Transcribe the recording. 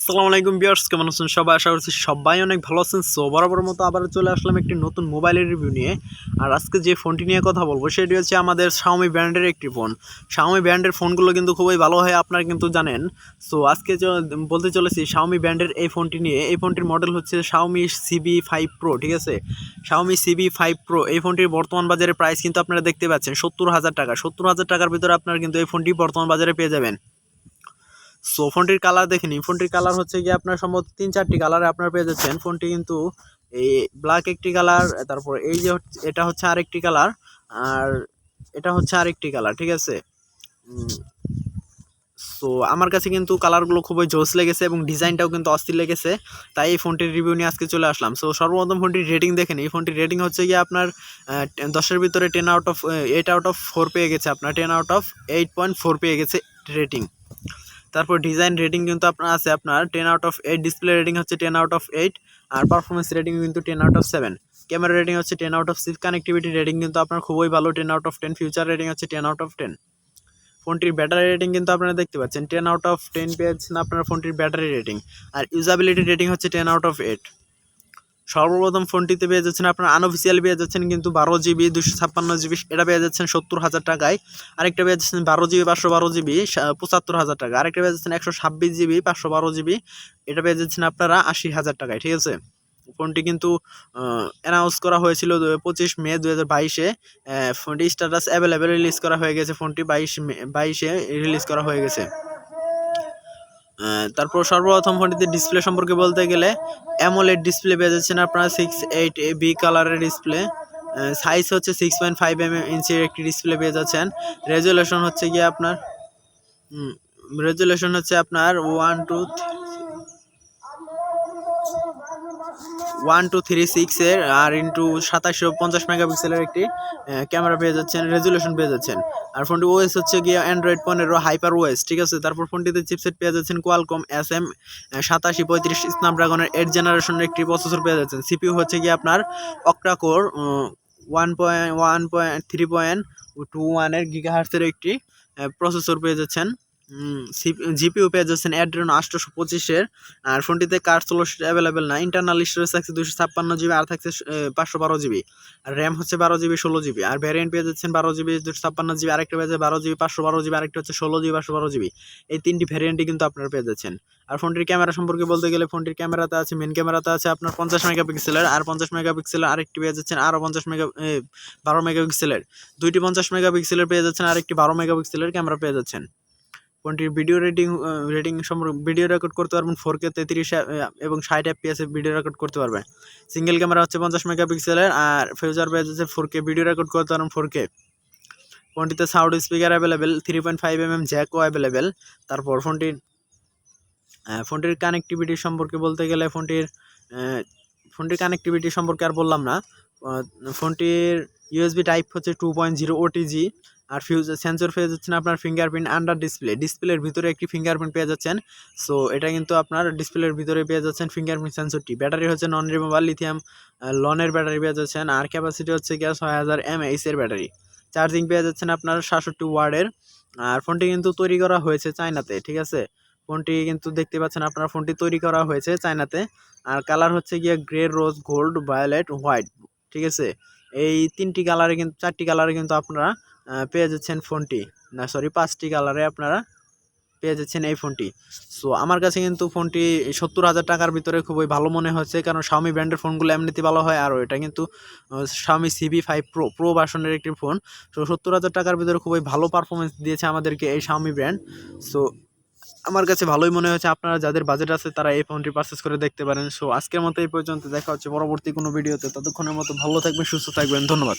আসসালামু আলাইকুম বিয়ার্স কেমন আছেন সবাই? আশা করছি সবাই অনেক ভালো আছেন। সো বরাবর মতো আবার চলে আসলাম একটি নতুন মোবাইলের রিভিউ নিয়ে। আর আজকে যে ফোনটি নিয়ে কথা বলব, সেটি হচ্ছে আমাদের শাওমি ব্র্যান্ডের একটি ফোন। শাওমি ব্র্যান্ডের ফোনগুলো কিন্তু খুবই ভালো হয়, আপনারা কিন্তু জানেন। সো আজকে বলতে চলেছি শাওমি ব্র্যান্ডের এই ফোনটি নিয়ে। এই ফোনটির মডেল হচ্ছে শাওমি সিবি ফাইভ প্রো ঠিক আছে? শাওমি সিবি ফাইভ প্রো এই ফোনটির বর্তমান বাজারে প্রাইস কিন্তু আপনারা দেখতে পাচ্ছেন, সত্তর হাজার টাকা। সত্তর হাজার টাকার ভিতরে আপনারা কিন্তু এই ফোনটি বর্তমান বাজারে পেয়ে যাবেন। সো ফোনটির কালার দেখে নিন। ফোনটির কালার হচ্ছে গিয়ে আপনার সম্ভবত তিন চারটি কালারে আপনার পেয়ে যাচ্ছেন। ফোনটি কিন্তু এই ব্ল্যাক একটি কালার তারপর এই যে এটা হচ্ছে আরেকটি কালার আর এটা হচ্ছে আরেকটি কালার ঠিক আছে? সো আমার কাছে কিন্তু কালারগুলো খুবই জোস লেগেছে এবং ডিজাইনটাও কিন্তু অস্থির লেগেছে। তাই এই ফোনটির রিভিউ নিয়ে আজকে চলে আসলাম। সো সর্বপ্রথম ফোনটির রেটিং দেখেন এই ফোনটির রেটিং হচ্ছে গিয়ে আপনার দশের ভিতরে ten out of eight out of four পেয়ে গেছে আপনার। Ten out of eight point four পেয়ে গেছে রেটিং তারপর ডিজাইন রেটিং কিন্তু আপনার আছে আপনার ten out of eight display rating হচ্ছে টেন আউট অফ এইট আর পারফরমেন্স রেটিং কিন্তু ten out of seven camera rating হচ্ছে ten out of six connectivity rating কিন্তু আপনার খুবই ভালো ten out of ten future rating হচ্ছে টেন আউট অফ টেন ফোনটির ব্যাটারি রেটিং কিন্তু আপনারা দেখতে পাচ্ছেন টেন আউট অফ টেন পেয়েছেন আপনার ফোনটির ব্যাটারি রেটিং আর ইউজাবিলিটি রেটিং হচ্ছে টেন আউট অফ এইট সর্বপ্রথম ফোনটিতে পেয়ে যাচ্ছেন আপনার আনঅফিসিয়াল পেয়ে যাচ্ছেন কিন্তু বারো জিবি দুশো ছাপ্পান্ন জিবি, এটা পেয়ে যাচ্ছেন সত্তর হাজার টাকায়। আরেকটা পেয়ে যাচ্ছেন বারো জিবি, পাঁচশো বারো জিবি পঁচাত্তর হাজার টাকা। আরেকটা পেয়ে যাচ্ছেন একশো ছাব্বিশ জিবি, পাঁচশো বারো জিবি, এটা পেয়ে যাচ্ছেন আপনারা আশি হাজার টাকায়, ঠিক আছে? ফোনটি কিন্তু অ্যানাউন্স করা হয়েছিল পঁচিশ মে দু হাজার বাইশে। ফোনটি স্ট্যাটাস অ্যাভেলেবেল রিলিজ করা হয়ে গেছে, ফোনটি বাইশ মে, বাইশে রিলিজ করা হয়ে গেছে। তারপর সর্বপ্রথম ফোনটিতে ডিসপ্লে সম্পর্কে বলতে গেলে অ্যামোলেড ডিসপ্লে পেয়ে যাচ্ছেন আপনারা সিক্স এইট বি কালারের ডিসপ্লে সাইজ হচ্ছে সিক্স পয়েন্ট ফাইভ এম ইঞ্চির একটি ডিসপ্লে পেয়ে যাচ্ছেন। রেজুলেশন হচ্ছে গিয়ে আপনার রেজুলেশন হচ্ছে আপনার one two one, two, three সিক্সের আর ইন্টু সাতাশশো পঞ্চাশ মেগাপিক্সেলের একটি ক্যামেরা পেয়ে যাচ্ছেন রেজুলেশন পেয়ে যাচ্ছেন। আর ফোনটি ওএস হচ্ছে গিয়ে অ্যান্ড্রয়েড পনেরো হাইপার ওএস ঠিক আছে? তারপর ফোনটিতে চিপসেট পেয়ে যাচ্ছেন কোয়ালকম এস এম সাতাশি পঁয়ত্রিশ স্ন্যাপড্রাগনের এইট জেনারেশনের একটি প্রসেসর পেয়ে যাচ্ছেন। সিপিইউ হচ্ছে গিয়ে আপনার octa core one point one point three point two ওয়ানের গিগাহার্সের একটি প্রসেসর পেয়ে যাচ্ছেন। জিপিউ পেয়ে যাচ্ছেন অ্যাড্রেন আটশোশো পঁচিশের। আর ফোনটিতে কার্ড ষোলো অ্যাভেলেবেল না। ইন্টারনাল স্টোরেজ থাকছে দুশো ছাপ্পান্ন জিবি আর থাকছে পাঁচশো বারো জিবি আর র্যাম হচ্ছে বারো জিবি ষোলো জিবি আর ভ্যারিয়েন্ট পেয়ে যাচ্ছেন বারো জিবি দুশো ছাপ্পান্ন জিবি আরেকটা পেয়ে যাচ্ছে বারো জিবি পাঁচশো বারো জিবি আরেকটা হচ্ছে ষোলো জিবি পাঁচশো বারো জিবি এই তিনটি ভ্যারিয়েন্টই কিন্তু আপনারা পেয়ে যাচ্ছেন। আর ফোনটির ক্যামেরা সম্পর্কে বলতে গেলে ফোনটির ক্যামেরাতে আছে মেন ক্যামেরাতে আছে আপনার পঞ্চাশ মেগাপিক্সেলের আর পঞ্চাশ মেগাপিক্সেলের আরেকটি পেয়ে যাচ্ছেন আরও পঞ্চাশ মেগা বারো মেগাপিক্সেলের দুইটি পঞ্চাশ মেগাপিক্সেলের পেয়ে যাচ্ছেন আরেকটি বারো মেগাপিক্সেলের ক্যামেরা পেয়ে যাচ্ছেন। ফোনটির ভিডিও রেটিং রেটিং সম্পর্কে ভিডিও রেকর্ড করতে পারবেন ফোর কে তেত্রিশ এবং ষাট এফপিএসে ভিডিও রেকর্ড করতে পারবেন সিঙ্গেল ক্যামেরা হচ্ছে পঞ্চাশ মেগাপিক্সেলের, আর ফিউচার পেয়ে হচ্ছে ফোর কে ভিডিও রেকর্ড করতে পারবেন ফোর কে ফোনটিতে sound speaker available three point five M M জ্যাকও available তারপর ফোনটির ফোনটির কানেক্টিভিটি সম্পর্কে বলতে গেলে ফোনটির ফোনটির কানেক্টিভিটি সম্পর্কে আর বললাম না। ফোনটির ইউএসবি টাইপ হচ্ছে টু পয়েন্ট জিরো ওটিজি আর ফিউচার সেন্সর পেয়ে যাচ্ছেন আপনার ফিঙ্গারপ্রিন্ট আন্ডার ডিসপ্লে ডিসপ্লের ভিতরে একটি ফিঙ্গারপ্রিন্ট পেয়ে যাচ্ছেন। সো এটা কিন্তু আপনার ডিসপ্লের ভিতরে পেয়ে যাচ্ছেন ফিঙ্গারপ্রিন্ট সেন্সরটি ব্যাটারি হচ্ছে নন রিমুভাল লিথিয়াম লনের ব্যাটারি পেয়ে যাচ্ছেন। আর ক্যাপাসিটি হচ্ছে গিয়ে ছয় হাজার এমএইচ এর ব্যাটারি চার্জিং পেয়ে যাচ্ছেন আপনার সাতষট্টি ওয়ার্ডের আর ফোনটি কিন্তু তৈরি করা হয়েছে চায়নাতে, ঠিক আছে? ফোনটি কিন্তু দেখতে পাচ্ছেন আপনার ফোনটি তৈরি করা হয়েছে চায়নাতে। আর কালার হচ্ছে গিয়ে grey rose gold violet white ঠিক আছে? এই তিনটি কালারে কিন্তু, চারটি কালারে কিন্তু আপনারা পেয়ে যাচ্ছেন ফোনটি। না সরি পাঁচটি কালারে আপনারা পেয়ে যাচ্ছেন এই ফোনটি। সো আমার কাছে কিন্তু ফোনটি সত্তর হাজার টাকার ভিতরে খুবই ভালো মনে হচ্ছে, কারণ শাওমি ব্র্যান্ডের ফোনগুলো এমনিতে ভালো হয়, আর এটা কিন্তু Xiaomi CB five pro pro ভার্সনের একটি ফোন সো সত্তর হাজার টাকার ভিতরে খুবই ভালো পারফরমেন্স দিয়েছে আমাদেরকে এই শাওমি ব্র্যান্ড সো আমার কাছে ভালোই মনে হয়েছে আপনারা যাদের বাজেট আছে তারা এই ফোনটি পারচেস করে দেখতে পারেন। সো আজকের মতো এই পর্যন্ত, দেখা হচ্ছে পরবর্তী কোনো ভিডিওতে ততক্ষণের মতো ভালো থাকবেন, সুস্থ থাকবেন, ধন্যবাদ।